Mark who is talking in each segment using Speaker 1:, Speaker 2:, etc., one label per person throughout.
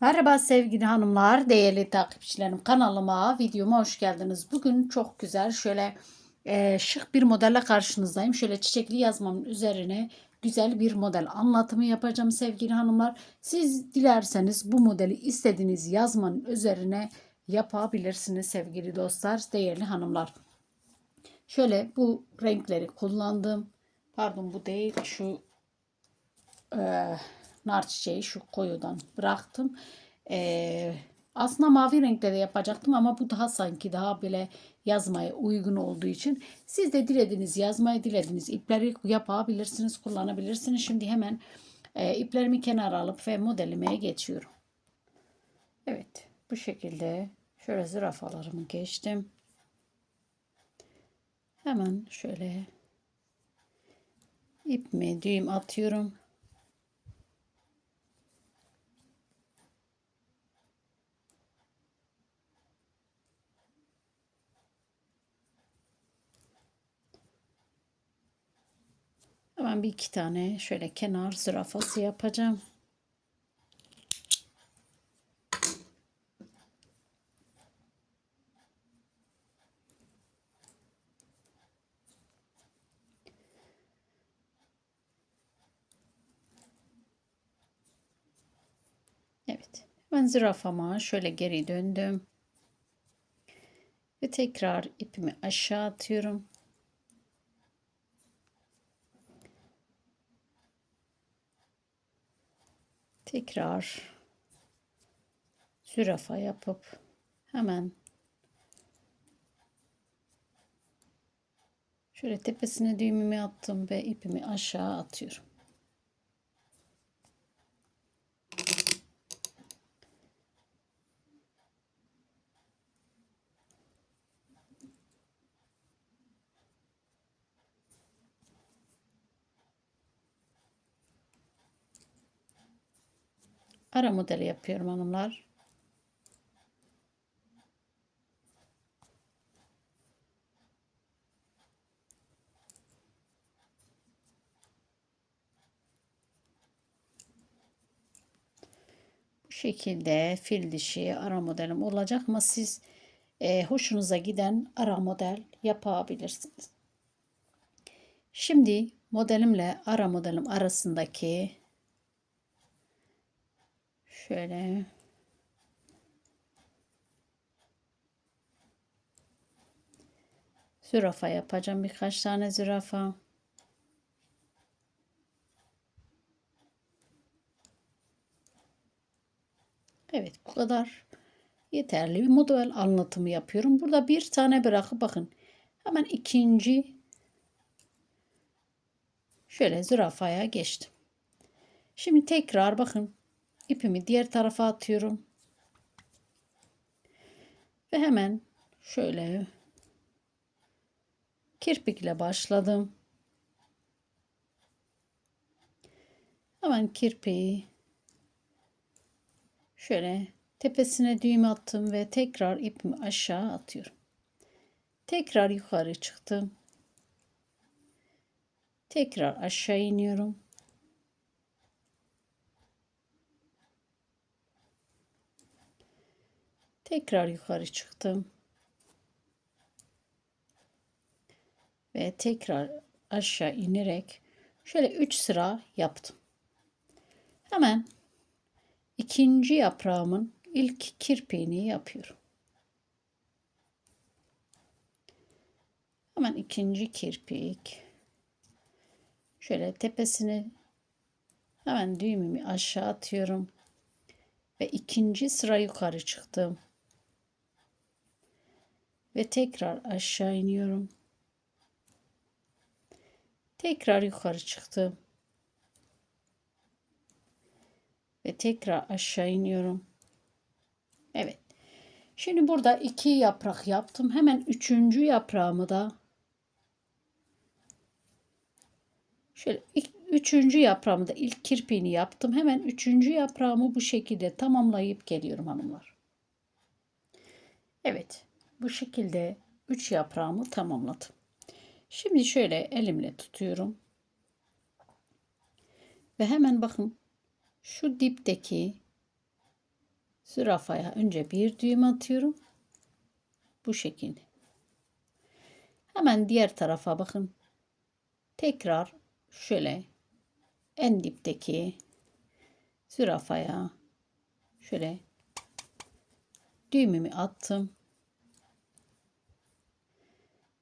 Speaker 1: Merhaba sevgili hanımlar, değerli takipçilerim. Kanalıma, videoma hoş geldiniz. Bugün çok güzel şöyle e, şık bir modelle karşınızdayım. Şöyle çiçekli yazmamın üzerine güzel bir model anlatımı yapacağım sevgili hanımlar. Siz dilerseniz bu modeli istediğiniz yazmanın üzerine yapabilirsiniz sevgili dostlar, değerli hanımlar. Şöyle bu renkleri kullandım. Pardon bu değil şu e, nar çiçeği şu koyudan bıraktım. E, aslında mavi renkte de yapacaktım ama bu daha sanki daha böyle yazmaya uygun olduğu için siz de dilediğiniz yazmayı dilediğiniz ipleri yapabilirsiniz, kullanabilirsiniz. Şimdi hemen e, iplerimi kenara alıp ve modelime geçiyorum. Evet bu şekilde şöyle zürafalarımı geçtim. Hemen şöyle ipimi düğüm atıyorum. Hemen bir iki tane şöyle kenar zürafası yapacağım. Evet. Ben zürafama şöyle geri döndüm. Ve tekrar ipimi aşağı atıyorum. Tekrar zürafa yapıp hemen şöyle tepesine düğümümü attım ve ipimi aşağı atıyorum. Ara modeli yapıyorum hanımlar. Bu şekilde fil dişi ara modelim olacak ama siz e, hoşunuza giden ara model yapabilirsiniz. Şimdi modelimle ara modelim arasındaki Şöyle. Zürafa yapacağım. Birkaç tane zürafa. Evet bu kadar yeterli bir model anlatımı yapıyorum. Burada bir tane bırakıp bakın. Hemen ikinci şöyle zürafaya geçtim. Şimdi tekrar bakın ipimi diğer tarafa atıyorum. Ve hemen şöyle kirpikle başladım. Hemen kirpiği şöyle tepesine düğüm attım ve tekrar ipimi aşağı atıyorum. Tekrar yukarı çıktım. Tekrar aşağı iniyorum. Tekrar yukarı çıktım. Ve tekrar aşağı inerek şöyle 3 sıra yaptım. Hemen ikinci yaprağımın ilk kirpiğini yapıyorum. Hemen ikinci kirpik. Şöyle tepesini hemen düğümümü aşağı atıyorum. Ve ikinci sıra yukarı çıktım ve tekrar aşağı iniyorum. Tekrar yukarı çıktım. Ve tekrar aşağı iniyorum. Evet. Şimdi burada iki yaprak yaptım. Hemen üçüncü yaprağımı da şöyle üçüncü yaprağımı da ilk kirpiğini yaptım. Hemen üçüncü yaprağımı bu şekilde tamamlayıp geliyorum hanımlar. Evet bu şekilde 3 yaprağımı tamamladım. Şimdi şöyle elimle tutuyorum. Ve hemen bakın şu dipteki zürafaya önce bir düğüm atıyorum. Bu şekilde. Hemen diğer tarafa bakın. Tekrar şöyle en dipteki zürafaya şöyle düğümümü attım.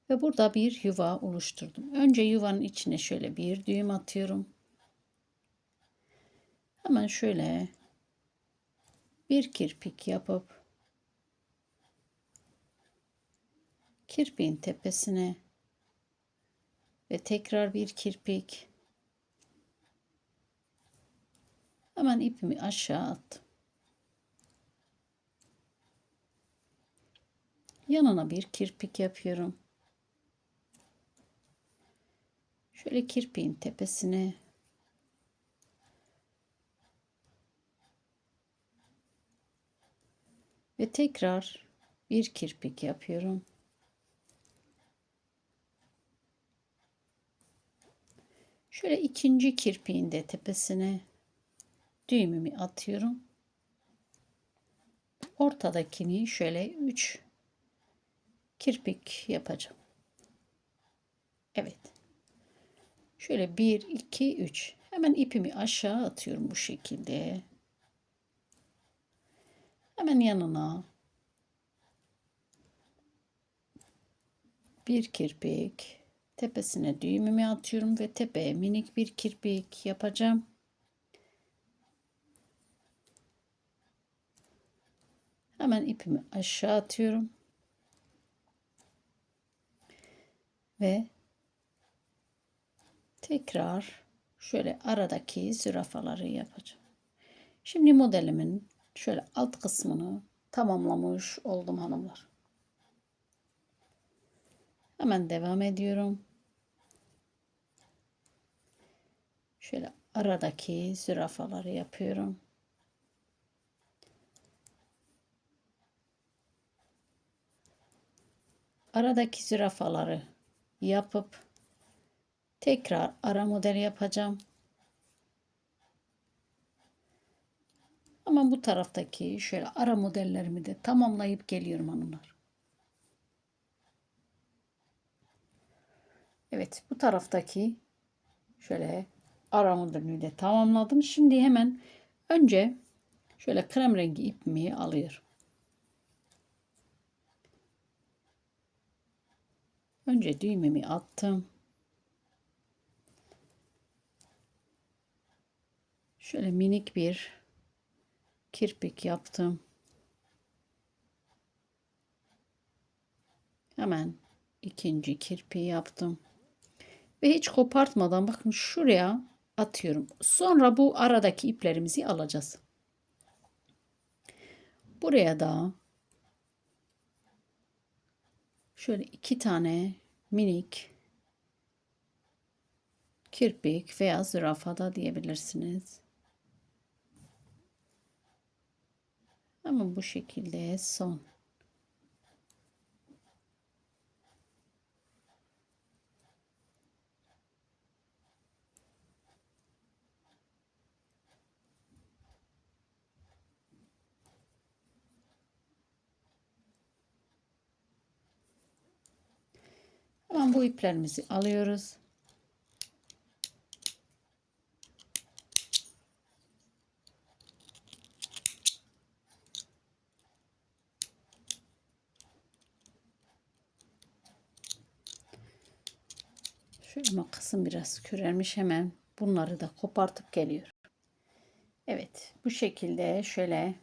Speaker 1: Ve burada bir yuva oluşturdum. Önce yuvanın içine şöyle bir düğüm atıyorum. Hemen şöyle bir kirpik yapıp kirpiğin tepesine ve tekrar bir kirpik hemen ipimi aşağı attım. Yanına bir kirpik yapıyorum. Şöyle kirpiğin tepesine ve tekrar bir kirpik yapıyorum. Şöyle ikinci kirpiğin de tepesine düğümümü atıyorum. Ortadakini şöyle 3 kirpik yapacağım. Evet. Şöyle 1 2 3. Hemen ipimi aşağı atıyorum bu şekilde. Hemen yanına bir kirpik tepesine düğümümü atıyorum ve tepeye minik bir kirpik yapacağım. Hemen ipimi aşağı atıyorum. Ve tekrar şöyle aradaki zürafaları yapacağım. Şimdi modelimin şöyle alt kısmını tamamlamış oldum hanımlar. Hemen devam ediyorum. Şöyle aradaki zürafaları yapıyorum. Aradaki zürafaları yapıp tekrar ara model yapacağım. Ama bu taraftaki şöyle ara modellerimi de tamamlayıp geliyorum hanımlar. Evet bu taraftaki şöyle ara modelini de tamamladım. Şimdi hemen önce şöyle krem rengi ipimi alıyorum. Önce düğmemi attım. Şöyle minik bir kirpik yaptım. Hemen ikinci kirpiği yaptım. Ve hiç kopartmadan bakın şuraya atıyorum. Sonra bu aradaki iplerimizi alacağız. Buraya da şöyle iki tane minik kirpik veya zürafada diyebilirsiniz. Ama bu şekilde son. Hemen bu iplerimizi alıyoruz. Şöyle makasım biraz körelmiş hemen bunları da kopartıp geliyor. Evet bu şekilde şöyle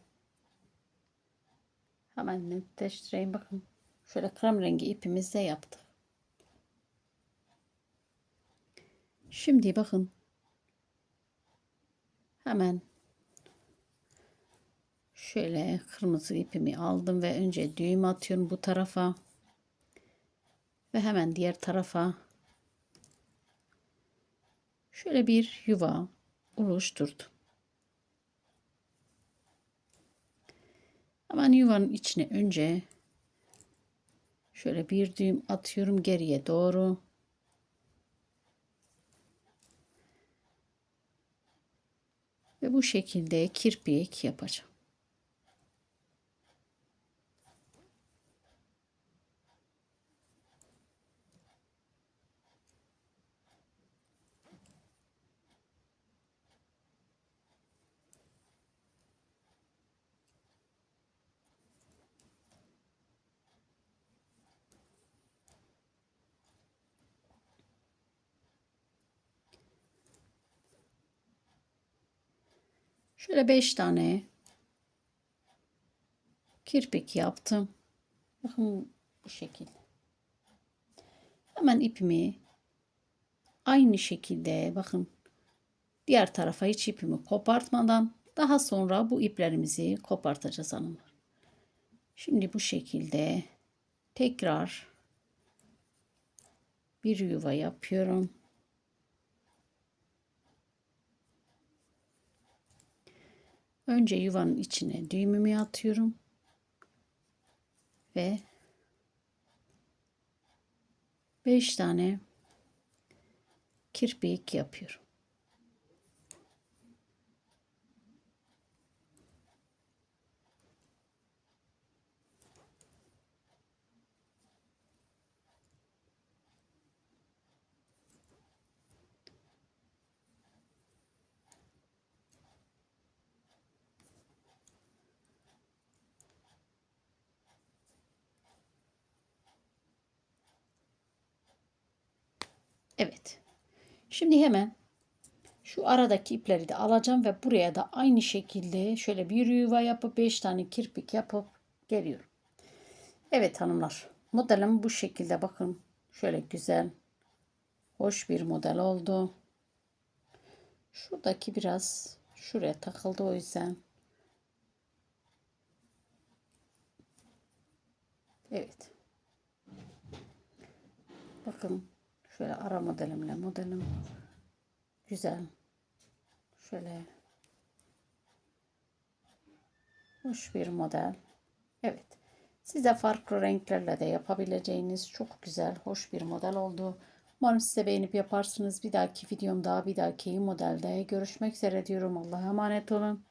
Speaker 1: hemen netleştireyim bakın. Şöyle krem rengi ipimizde yaptık. Şimdi bakın. Hemen şöyle kırmızı ipimi aldım ve önce düğüm atıyorum bu tarafa. Ve hemen diğer tarafa şöyle bir yuva oluşturdum. Hemen yuvanın içine önce şöyle bir düğüm atıyorum geriye doğru. Ve bu şekilde kirpik yapacağım. Şöyle 5 tane kirpik yaptım. Bakın bu şekilde. Hemen ipimi aynı şekilde bakın diğer tarafa hiç ipimi kopartmadan daha sonra bu iplerimizi kopartacağız hanımlar. Şimdi bu şekilde tekrar bir yuva yapıyorum. Önce yuvanın içine düğümümü atıyorum. Ve 5 tane kirpik yapıyorum. Evet. Şimdi hemen şu aradaki ipleri de alacağım ve buraya da aynı şekilde şöyle bir yuva yapıp 5 tane kirpik yapıp geliyorum. Evet hanımlar. Modelim bu şekilde bakın. Şöyle güzel. Hoş bir model oldu. Şuradaki biraz şuraya takıldı o yüzden. Evet. Bakın şöyle ara modelimle modelim güzel. Şöyle hoş bir model. Evet. Size farklı renklerle de yapabileceğiniz çok güzel, hoş bir model oldu. Umarım size beğenip yaparsınız. Bir dahaki videomda, bir dahaki modelde görüşmek üzere diyorum. Allah'a emanet olun.